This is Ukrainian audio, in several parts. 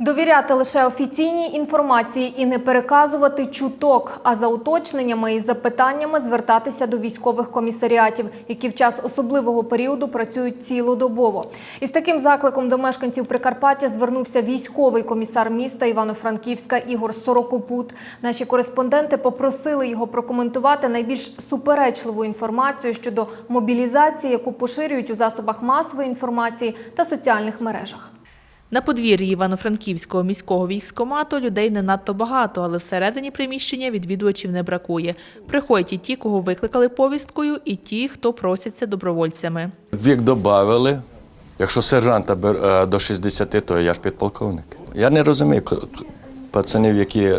Довіряти лише офіційній інформації і не переказувати чуток, а за уточненнями і запитаннями звертатися до військових комісаріатів, які в час особливого періоду працюють цілодобово. Із таким закликом до мешканців Прикарпаття звернувся військовий комісар міста Івано-Франківська Ігор Сорокопут. Наші кореспонденти попросили його прокоментувати найбільш суперечливу інформацію щодо мобілізації, яку поширюють у засобах масової інформації та соціальних мережах. На подвір'ї Івано-Франківського міського військкомату людей не надто багато, але всередині приміщення відвідувачів не бракує. Приходять і ті, кого викликали повісткою, і ті, хто просяться добровольцями. Вік додали. Якщо сержанта е, до 60, то я ж підполковник. Я не розумію, пацанів, які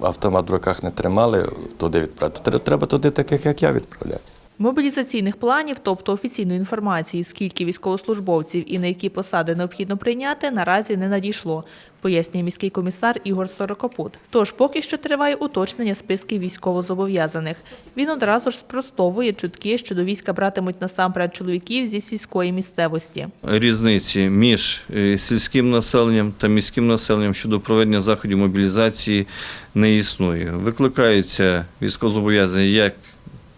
автомат в руках не тримали, туди відправити. Треба туди таких, як я, відправляти. Мобілізаційних планів, тобто офіційної інформації, скільки військовослужбовців і на які посади необхідно прийняти, наразі не надійшло, пояснює міський комісар Ігор Сорокопут. Тож поки що триває уточнення списків військовозобов'язаних. Він одразу ж спростовує чутки, що до війська братимуть насамперед чоловіків зі сільської місцевості. різниці між е, сільським населенням та міським населенням щодо проведення заходів мобілізації не існує. Викликаються військовозобов'язані як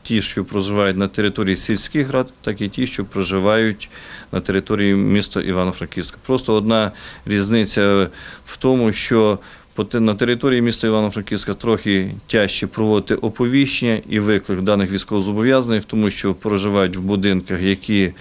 ті, що проживають на території сільських рад, так і ті, що проживають на території міста Івано-Франківська. Просто одна різниця в тому, що на території міста Івано-Франківська трохи тяжче проводити оповіщення і виклик даних військовозобов'язаних, тому що проживають в будинках, які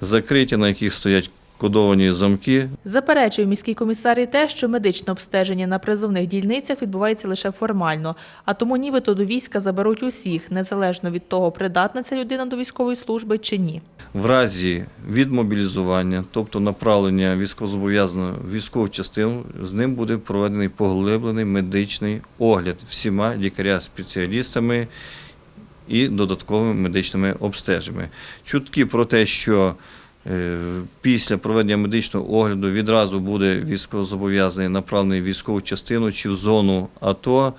закриті, на яких стоять кодовані замки. Заперечує міський комісар і те, що медичне обстеження на призовних дільницях відбувається лише формально, а тому нібито до війська заберуть усіх, незалежно від того, придатна ця людина до військової служби чи ні. В разі відмобілізування, тобто направлення військовозобов'язаного військову частину, з ним буде проведений поглиблений медичний огляд всіма лікаря-спеціалістами і додатковими медичними обстеженнями. Чутки про те, що після проведення медичного огляду відразу буде військовозобов'язаний направлений в військову частину чи в зону АТО,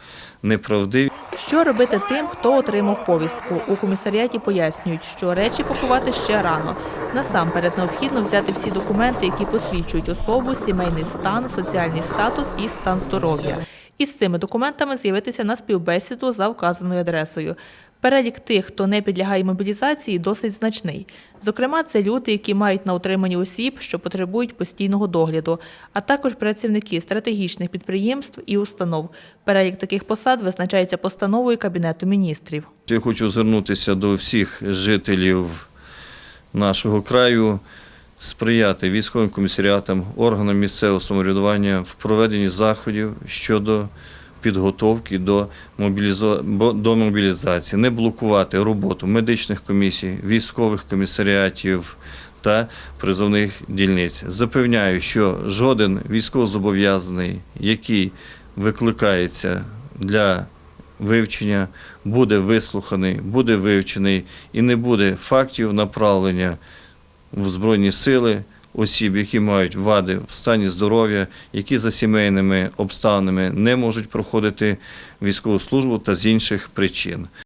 неправдиві. Що робити тим, хто отримав повістку? У комісаріаті пояснюють, що речі пакувати ще рано. Насамперед необхідно взяти всі документи, які посвідчують особу, сімейний стан, соціальний статус і стан здоров'я. І з цими документами з'явитися на співбесіду за вказаною адресою. Перелік тих, хто не підлягає мобілізації, досить значний. Зокрема, це люди, які мають на утриманні осіб, що потребують постійного догляду, а також працівники стратегічних підприємств і установ. Перелік таких посад визначається постановою Кабінету міністрів. Я хочу звернутися до всіх жителів нашого краю, сприяти військовим комісаріатам, органам місцевого самоврядування в проведенні заходів щодо підготовки до, до мобілізації, не блокувати роботу медичних комісій, військових комісаріатів та призовних дільниць. Запевняю, що жоден військовозобов'язаний, який викликається для вивчення, буде вислуханий, буде вивчений і не буде фактів направлення в Збройні сили осіб, які мають вади в стані здоров'я, які за сімейними обставинами не можуть проходити військову службу та з інших причин.